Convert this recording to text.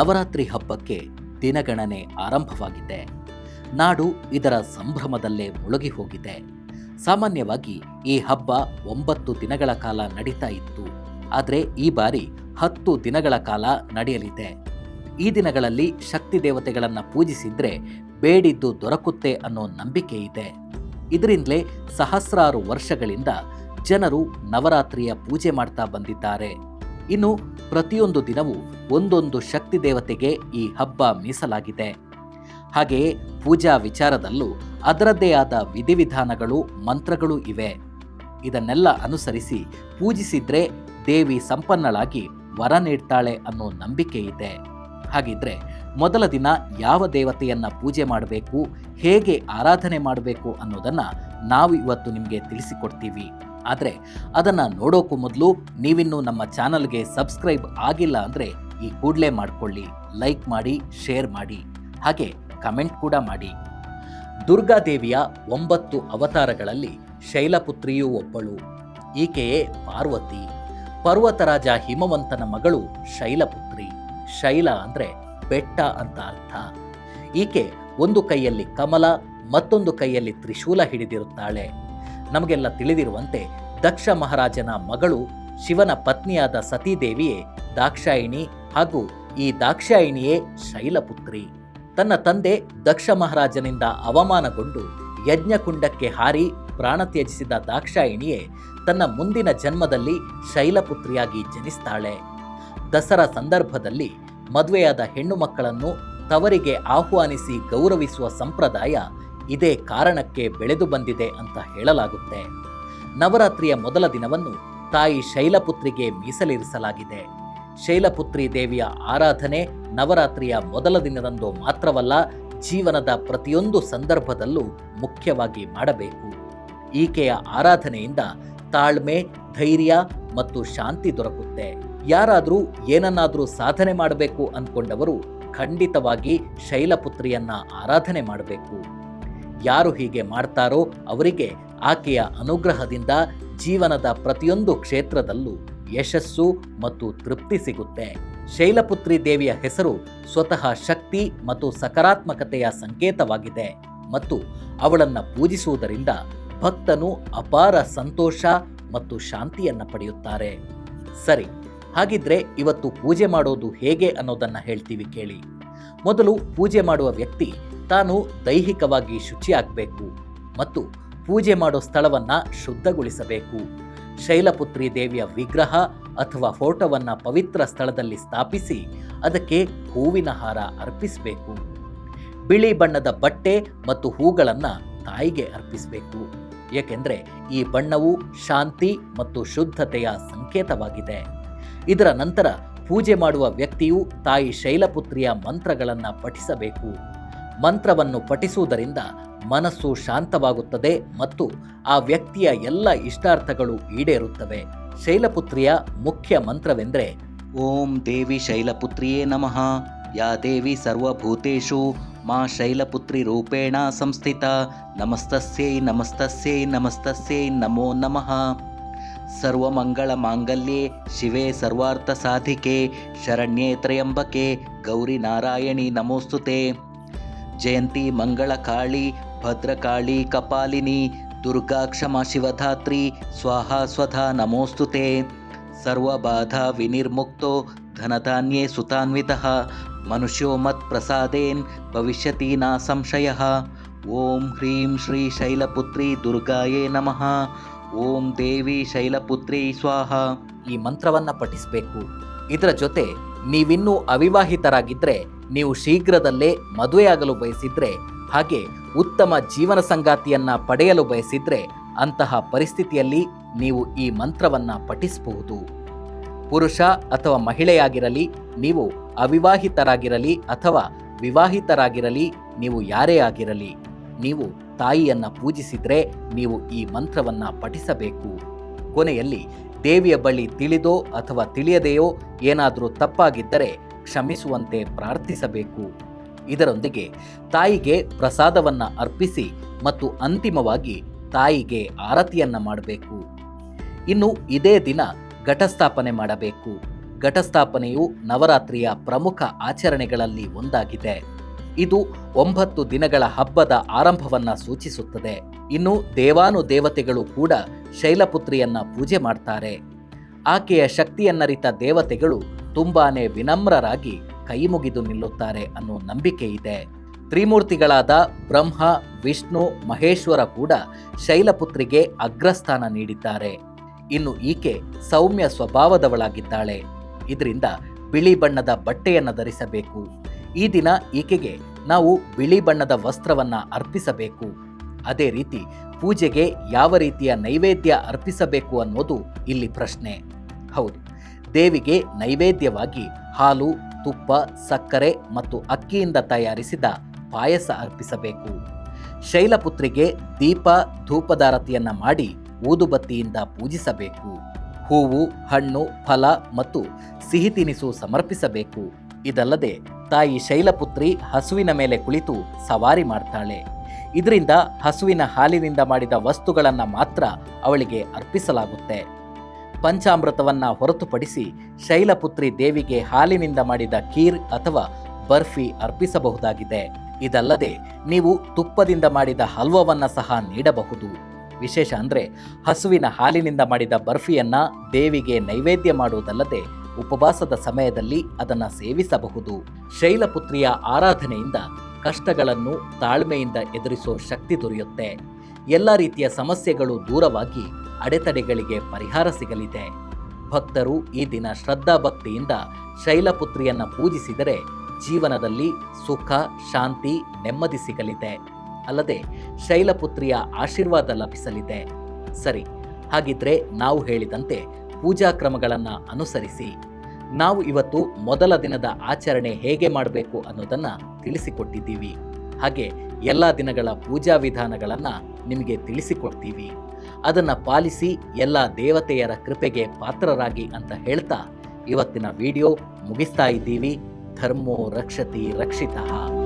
ನವರಾತ್ರಿ ಹಬ್ಬಕ್ಕೆ ದಿನಗಣನೆ ಆರಂಭವಾಗಿದೆ. ನಾಡು ಇದರ ಸಂಭ್ರಮದಲ್ಲೇ ಮುಳುಗಿ ಹೋಗಿದೆ. ಸಾಮಾನ್ಯವಾಗಿ ಈ ಹಬ್ಬ ಒಂಬತ್ತು ದಿನಗಳ ಕಾಲ ನಡೀತಾ ಇತ್ತು. ಆದರೆ ಈ ಬಾರಿ ಹತ್ತು ದಿನಗಳ ಕಾಲ ನಡೆಯಲಿದೆ. ಈ ದಿನಗಳಲ್ಲಿ ಶಕ್ತಿ ದೇವತೆಗಳನ್ನು ಪೂಜಿಸಿದ್ರೆ ಬೇಡಿದ್ದು ದೊರಕುತ್ತೆ ಅನ್ನೋ ನಂಬಿಕೆ ಇದೆ. ಇದರಿಂದಲೇ ಸಹಸ್ರಾರು ವರ್ಷಗಳಿಂದ ಜನರು ನವರಾತ್ರಿಯ ಪೂಜೆ ಮಾಡ್ತಾ ಬಂದಿದ್ದಾರೆ. ಇನ್ನು ಪ್ರತಿಯೊಂದು ದಿನವೂ ಒಂದೊಂದು ಶಕ್ತಿ ದೇವತೆಗೆ ಈ ಹಬ್ಬ ಮೀಸಲಾಗಿದೆ. ಹಾಗೆಯೇ ಪೂಜಾ ವಿಚಾರದಲ್ಲೂ ಅದರದ್ದೇ ಆದ ವಿಧಿವಿಧಾನಗಳು, ಮಂತ್ರಗಳು ಇವೆ. ಇದನ್ನೆಲ್ಲ ಅನುಸರಿಸಿ ಪೂಜಿಸಿದ್ರೆ ದೇವಿ ಸಂಪನ್ನಳಾಗಿ ವರ ನೀಡ್ತಾಳೆ ಅನ್ನೋ ನಂಬಿಕೆ ಇದೆ. ಹಾಗಿದ್ರೆ ಮೊದಲ ದಿನ ಯಾವ ದೇವತೆಯನ್ನ ಪೂಜೆ ಮಾಡಬೇಕು, ಹೇಗೆ ಆರಾಧನೆ ಮಾಡಬೇಕು ಅನ್ನೋದನ್ನ ನಾವು ಇವತ್ತು ನಿಮಗೆ ತಿಳಿಸಿಕೊಡ್ತೀವಿ. ಆದರೆ ಅದನ್ನ ನೋಡೋಕ್ಕೂ ಮೊದಲು ನೀವಿನ್ನೂ ನಮ್ಮ ಚಾನಲ್ಗೆ ಸಬ್ಸ್ಕ್ರೈಬ್ ಆಗಿಲ್ಲ ಅಂದರೆ ಈ ಕೂಡಲೇ ಮಾಡಿಕೊಳ್ಳಿ, ಲೈಕ್ ಮಾಡಿ, ಶೇರ್ ಮಾಡಿ, ಹಾಗೆ ಕಮೆಂಟ್ ಕೂಡ ಮಾಡಿ. ದುರ್ಗಾದೇವಿಯ ಒಂಬತ್ತು ಅವತಾರಗಳಲ್ಲಿ ಶೈಲಪುತ್ರಿಯೂ ಒಬ್ಬಳು. ಈಕೆಯೇ ಪಾರ್ವತಿ. ಪರ್ವತರಾಜ ಹಿಮವಂತನ ಮಗಳು ಶೈಲಪುತ್ರಿ. ಶೈಲ ಅಂದ್ರೆ ಬೆಟ್ಟ ಅಂತ ಅರ್ಥ. ಈಕೆ ಒಂದು ಕೈಯಲ್ಲಿ ಕಮಲ ಮತ್ತೊಂದು ಕೈಯಲ್ಲಿ ತ್ರಿಶೂಲ ಹಿಡಿದಿರುತ್ತಾಳೆ. ನಮಗೆಲ್ಲ ತಿಳಿದಿರುವಂತೆ ದಕ್ಷ ಮಹಾರಾಜನ ಮಗಳು ಶಿವನ ಪತ್ನಿಯಾದ ಸತೀದೇವಿಯೇ ದಾಕ್ಷಾಯಿಣಿ ಹಾಗೂ ಈ ದಾಕ್ಷಾಯಿಣಿಯೇ ಶೈಲಪುತ್ರಿ. ತನ್ನ ತಂದೆ ದಕ್ಷ ಮಹಾರಾಜನಿಂದ ಅವಮಾನಗೊಂಡು ಯಜ್ಞಕುಂಡಕ್ಕೆ ಹಾರಿ ಪ್ರಾಣ ತ್ಯಜಿಸಿದ ದಾಕ್ಷಾಯಿಣಿಯೇ ತನ್ನ ಮುಂದಿನ ಜನ್ಮದಲ್ಲಿ ಶೈಲಪುತ್ರಿಯಾಗಿ ಜನಿಸ್ತಾಳೆ. ದಸರಾ ಸಂದರ್ಭದಲ್ಲಿ ಮದುವೆಯಾದ ಹೆಣ್ಣು ಮಕ್ಕಳನ್ನು ತವರಿಗೆ ಆಹ್ವಾನಿಸಿ ಗೌರವಿಸುವ ಸಂಪ್ರದಾಯ ಇದೇ ಕಾರಣಕ್ಕೆ ಬೆಳೆದು ಬಂದಿದೆ ಅಂತ ಹೇಳಲಾಗುತ್ತೆ. ನವರಾತ್ರಿಯ ಮೊದಲ ದಿನವನ್ನು ತಾಯಿ ಶೈಲಪುತ್ರಿಗೆ ಮೀಸಲಿರಿಸಲಾಗಿದೆ. ಶೈಲಪುತ್ರಿ ದೇವಿಯ ಆರಾಧನೆ ನವರಾತ್ರಿಯ ಮೊದಲ ದಿನದಂದು ಮಾತ್ರವಲ್ಲ, ಜೀವನದ ಪ್ರತಿಯೊಂದು ಸಂದರ್ಭದಲ್ಲೂ ಮುಖ್ಯವಾಗಿ ಮಾಡಬೇಕು. ಈಕೆಯ ಆರಾಧನೆಯಿಂದ ತಾಳ್ಮೆ, ಧೈರ್ಯ ಮತ್ತು ಶಾಂತಿ ದೊರಕುತ್ತೆ. ಯಾರಾದರೂ ಏನನ್ನಾದರೂ ಸಾಧನೆ ಮಾಡಬೇಕು ಅಂದ್ಕೊಂಡವರು ಖಂಡಿತವಾಗಿ ಶೈಲಪುತ್ರಿಯನ್ನ ಆರಾಧನೆ ಮಾಡಬೇಕು. ಯಾರು ಹೀಗೆ ಮಾಡ್ತಾರೋ ಅವರಿಗೆ ಆಕೆಯ ಅನುಗ್ರಹದಿಂದ ಜೀವನದ ಪ್ರತಿಯೊಂದು ಕ್ಷೇತ್ರದಲ್ಲೂ ಯಶಸ್ಸು ಮತ್ತು ತೃಪ್ತಿ ಸಿಗುತ್ತೆ. ಶೈಲಪುತ್ರಿ ದೇವಿಯ ಹೆಸರು ಸ್ವತಃ ಶಕ್ತಿ ಮತ್ತು ಸಕಾರಾತ್ಮಕತೆಯ ಸಂಕೇತವಾಗಿದೆ ಮತ್ತು ಅವಳನ್ನ ಪೂಜಿಸುವುದರಿಂದ ಭಕ್ತನು ಅಪಾರ ಸಂತೋಷ ಮತ್ತು ಶಾಂತಿಯನ್ನ ಪಡೆಯುತ್ತಾರೆ. ಸರಿ, ಹಾಗಿದ್ರೆ ಇವತ್ತು ಪೂಜೆ ಮಾಡೋದು ಹೇಗೆ ಅನ್ನೋದನ್ನ ಹೇಳ್ತೀವಿ ಕೇಳಿ. ಮೊದಲು ಪೂಜೆ ಮಾಡುವ ವ್ಯಕ್ತಿ ತಾನು ದೈಹಿಕವಾಗಿ ಶುಚಿಯಾಗಬೇಕು ಮತ್ತು ಪೂಜೆ ಮಾಡೋ ಸ್ಥಳವನ್ನು ಶುದ್ಧಗೊಳಿಸಬೇಕು. ಶೈಲಪುತ್ರಿ ದೇವಿಯ ವಿಗ್ರಹ ಅಥವಾ ಫೋಟೋವನ್ನು ಪವಿತ್ರ ಸ್ಥಳದಲ್ಲಿ ಸ್ಥಾಪಿಸಿ ಅದಕ್ಕೆ ಹೂವಿನ ಹಾರ ಅರ್ಪಿಸಬೇಕು. ಬಿಳಿ ಬಣ್ಣದ ಬಟ್ಟೆ ಮತ್ತು ಹೂಗಳನ್ನು ತಾಯಿಗೆ ಅರ್ಪಿಸಬೇಕು. ಏಕೆಂದರೆ ಈ ಬಣ್ಣವು ಶಾಂತಿ ಮತ್ತು ಶುದ್ಧತೆಯ ಸಂಕೇತವಾಗಿದೆ. ಇದರ ನಂತರ ಪೂಜೆ ಮಾಡುವ ವ್ಯಕ್ತಿಯು ತಾಯಿ ಶೈಲಪುತ್ರಿಯ ಮಂತ್ರಗಳನ್ನು ಪಠಿಸಬೇಕು. ಮಂತ್ರವನ್ನು ಪಠಿಸುವುದರಿಂದ ಮನಸ್ಸು ಶಾಂತವಾಗುತ್ತದೆ ಮತ್ತು ಆ ವ್ಯಕ್ತಿಯ ಎಲ್ಲ ಇಷ್ಟಾರ್ಥಗಳು ಈಡೇರುತ್ತವೆ. ಶೈಲಪುತ್ರಿಯ ಮುಖ್ಯ ಮಂತ್ರವೆಂದರೆ, ಓಂ ದೇವಿ ಶೈಲಪುತ್ರಿಯೇ ನಮಃ. ಯಾ ದೇವಿ ಸರ್ವಭೂತೇಶು, ಮಾ ಶೈಲಪುತ್ರಿ ರೂಪೇಣ ಸಂಸ್ಥಿತ. ನಮಸ್ತಸ್ಯೈ ನಮಸ್ತಸ್ಯೈ ನಮಸ್ತಸ್ಯೈ ನಮೋ ನಮಃ. ಸರ್ವಮಂಗಳ ಮಾಂಗಲ್ಯೆ, ಶಿವೆ ಸರ್ವಾರ್ಥ ಸಾಧಿಕೆ, ಶರಣ್ಯೇ ತ್ರಯಂಬಕೆ, ಗೌರಿ ನಾರಾಯಣಿ ನಮೋಸ್ತುತೆ. ಜಯಂತಿ ಮಂಗಳಕಾಳಿ ಭದ್ರಕಾಳಿ ಕಪಾಲಿನಿ ದುರ್ಗಾ ಕ್ಷಮಾ ಶಿವಧಾತ್ರಿ, ಸ್ವಾಹ ಸ್ವಧಾ ನಮೋಸ್ತುತೆ. ಸರ್ವಬಾಧಾ ವಿನಿರ್ಮುಕ್ತೋ ಧನಧಾನ್ಯೇ ಸುತಾನ್ವಿತಃ. ಮನುಷ್ಯೋ ಮತ್ ಪ್ರಸಾದೇನ್ ಭವಿಷ್ಯತಿ ನಾ ಸಂಶಯ. ಓಂ ಹ್ರೀಂ ಶ್ರೀ ಶೈಲಪುತ್ರಿ ದುರ್ಗಾಯೇ ನಮಃ. ಓಂ ದೇವಿ ಶೈಲಪುತ್ರಿ ಸ್ವಾಹ. ಈ ಮಂತ್ರವನ್ನು ಪಠಿಸಬೇಕು. ಇದರ ಜೊತೆ ನೀವಿನ್ನೂ ಅವಿವಾಹಿತರಾಗಿದ್ರೆ ನೀವು ಶೀಘ್ರದಲ್ಲೇ ಮದುವೆಯಾಗಲು ಬಯಸಿದ್ರೆ ಹಾಗೆ ಉತ್ತಮ ಜೀವನ ಸಂಗಾತಿಯನ್ನ ಪಡೆಯಲು ಬಯಸಿದ್ರೆ ಅಂತಹ ಪರಿಸ್ಥಿತಿಯಲ್ಲಿ ನೀವು ಈ ಮಂತ್ರವನ್ನ ಪಠಿಸಬಹುದು. ಪುರುಷ ಅಥವಾ ಮಹಿಳೆಯಾಗಿರಲಿ, ನೀವು ಅವಿವಾಹಿತರಾಗಿರಲಿ ಅಥವಾ ವಿವಾಹಿತರಾಗಿರಲಿ, ನೀವು ಯಾರೇ ಆಗಿರಲಿ, ನೀವು ತಾಯಿಯನ್ನ ಪೂಜಿಸಿದ್ರೆ ನೀವು ಈ ಮಂತ್ರವನ್ನ ಪಠಿಸಬೇಕು. ಕೊನೆಯಲ್ಲಿ ದೇವಿಯ ಬಳಿ ತಿಳಿದೋ ಅಥವಾ ತಿಳಿಯದೆಯೋ ಏನಾದರೂ ತಪ್ಪಾಗಿದ್ದರೆ ಕ್ಷಮಿಸುವಂತೆ ಪ್ರಾರ್ಥಿಸಬೇಕು. ಇದರೊಂದಿಗೆ ತಾಯಿಗೆ ಪ್ರಸಾದವನ್ನ ಅರ್ಪಿಸಿ ಮತ್ತು ಅಂತಿಮವಾಗಿ ತಾಯಿಗೆ ಆರತಿಯನ್ನ ಮಾಡಬೇಕು. ಇನ್ನು ಇದೇ ದಿನ ಘಟಸ್ಥಾಪನೆ ಮಾಡಬೇಕು. ಘಟಸ್ಥಾಪನೆಯು ನವರಾತ್ರಿಯ ಪ್ರಮುಖ ಆಚರಣೆಗಳಲ್ಲಿ ಒಂದಾಗಿದೆ. ಇದು ಒಂಬತ್ತು ದಿನಗಳ ಹಬ್ಬದ ಆರಂಭವನ್ನ ಸೂಚಿಸುತ್ತದೆ. ಇನ್ನು ದೇವಾನು ದೇವತೆಗಳು ಕೂಡ ಶೈಲಪುತ್ರಿಯನ್ನ ಪೂಜೆ ಮಾಡ್ತಾರೆ. ಆಕೆಯ ಶಕ್ತಿಯನ್ನರಿತ ದೇವತೆಗಳು ತುಂಬಾನೇ ವಿನಮ್ರರಾಗಿ ಕೈಮುಗಿದು ನಿಲ್ಲುತ್ತಾರೆ ಅನ್ನೋ ನಂಬಿಕೆ ಇದೆ. ತ್ರಿಮೂರ್ತಿಗಳಾದ ಬ್ರಹ್ಮ, ವಿಷ್ಣು, ಮಹೇಶ್ವರ ಕೂಡ ಶೈಲಪುತ್ರಿಗೆ ಅಗ್ರಸ್ಥಾನ ನೀಡಿದ್ದಾರೆ. ಇನ್ನು ಈಕೆ ಸೌಮ್ಯ ಸ್ವಭಾವದವಳಾಗಿದ್ದಾಳೆ. ಇದರಿಂದ ಬಿಳಿ ಬಣ್ಣದ ಬಟ್ಟೆಯನ್ನು ಧರಿಸಬೇಕು. ಈ ದಿನ ಈಕೆಗೆ ನಾವು ಬಿಳಿ ಬಣ್ಣದ ವಸ್ತ್ರವನ್ನು ಅರ್ಪಿಸಬೇಕು. ಅದೇ ರೀತಿ ಪೂಜೆಗೆ ಯಾವ ರೀತಿಯ ನೈವೇದ್ಯ ಅರ್ಪಿಸಬೇಕು ಅನ್ನೋದು ಇಲ್ಲಿ ಪ್ರಶ್ನೆ. ಹೌದು. ದೇವಿಗೆ ನೈವೇದ್ಯವಾಗಿ ಹಾಲು, ತುಪ್ಪ, ಸಕ್ಕರೆ ಮತ್ತು ಅಕ್ಕಿಯಿಂದ ತಯಾರಿಸಿದ ಪಾಯಸ ಅರ್ಪಿಸಬೇಕು. ಶೈಲಪುತ್ರಿಗೆ ದೀಪ ಧೂಪದಾರತಿಯನ್ನ ಮಾಡಿ ಊದುಬತ್ತಿಯಿಂದ ಪೂಜಿಸಬೇಕು. ಹೂವು, ಹಣ್ಣು, ಫಲ ಮತ್ತು ಸಿಹಿ ತಿನಿಸು ಸಮರ್ಪಿಸಬೇಕು. ಇದಲ್ಲದೆ ತಾಯಿ ಶೈಲಪುತ್ರಿ ಹಸುವಿನ ಮೇಲೆ ಕುಳಿತು ಸವಾರಿ ಮಾಡ್ತಾಳೆ. ಇದರಿಂದ ಹಸುವಿನ ಹಾಲಿನಿಂದ ಮಾಡಿದ ವಸ್ತುಗಳನ್ನು ಮಾತ್ರ ಅವಳಿಗೆ ಅರ್ಪಿಸಲಾಗುತ್ತೆ. ಪಂಚಾಮೃತವನ್ನ ಹೊರತುಪಡಿಸಿ ಶೈಲಪುತ್ರಿ ದೇವಿಗೆ ಹಾಲಿನಿಂದ ಮಾಡಿದ ಖೀರ್ ಅಥವಾ ಬರ್ಫಿ ಅರ್ಪಿಸಬಹುದಾಗಿದೆ. ಇದಲ್ಲದೆ ನೀವು ತುಪ್ಪದಿಂದ ಮಾಡಿದ ಹಲ್ವವನ್ನ ಸಹ ನೀಡಬಹುದು. ವಿಶೇಷ ಅಂದ್ರೆ ಹಸುವಿನ ಹಾಲಿನಿಂದ ಮಾಡಿದ ಬರ್ಫಿಯನ್ನ ದೇವಿಗೆ ನೈವೇದ್ಯ ಮಾಡುವುದಲ್ಲದೆ ಉಪವಾಸದ ಸಮಯದಲ್ಲಿ ಅದನ್ನು ಸೇವಿಸಬಹುದು. ಶೈಲಪುತ್ರಿಯ ಆರಾಧನೆಯಿಂದ ಕಷ್ಟಗಳನ್ನು ತಾಳ್ಮೆಯಿಂದ ಎದುರಿಸೋ ಶಕ್ತಿ ದೊರೆಯುತ್ತೆ. ಎಲ್ಲ ರೀತಿಯ ಸಮಸ್ಯೆಗಳು ದೂರವಾಗಿ ಅಡೆತಡೆಗಳಿಗೆ ಪರಿಹಾರ ಸಿಗಲಿದೆ. ಭಕ್ತರು ಈ ದಿನ ಶ್ರದ್ಧಾ ಭಕ್ತಿಯಿಂದ ಶೈಲಪುತ್ರಿಯನ್ನು ಪೂಜಿಸಿದರೆ ಜೀವನದಲ್ಲಿ ಸುಖ, ಶಾಂತಿ, ನೆಮ್ಮದಿ ಸಿಗಲಿದೆ. ಅಲ್ಲದೆ ಶೈಲಪುತ್ರಿಯ ಆಶೀರ್ವಾದ ಲಭಿಸಲಿದೆ. ಸರಿ, ಹಾಗಿದ್ರೆ ನಾವು ಹೇಳಿದಂತೆ ಪೂಜಾ ಕ್ರಮಗಳನ್ನು ಅನುಸರಿಸಿ. ನಾವು ಇವತ್ತು ಮೊದಲ ದಿನದ ಆಚರಣೆ ಹೇಗೆ ಮಾಡಬೇಕು ಅನ್ನೋದನ್ನು ತಿಳಿಸಿಕೊಟ್ಟಿದ್ದೀವಿ. ಹಾಗೆ ಎಲ್ಲ ದಿನಗಳ ಪೂಜಾ ವಿಧಾನಗಳನ್ನು ನಿಮಗೆ ತಿಳಿಸಿಕೊಡ್ತೀವಿ. ಅದನ್ನು ಪಾಲಿಸಿ ಎಲ್ಲ ದೇವತೆಯರ ಕೃಪೆಗೆ ಪಾತ್ರರಾಗಿ ಅಂತ ಹೇಳ್ತಾ ಇವತ್ತಿನ ವಿಡಿಯೋ ಮುಗಿಸ್ತಾ ಇದ್ದೀವಿ. ಧರ್ಮೋ ರಕ್ಷತಿ ರಕ್ಷಿತಃ.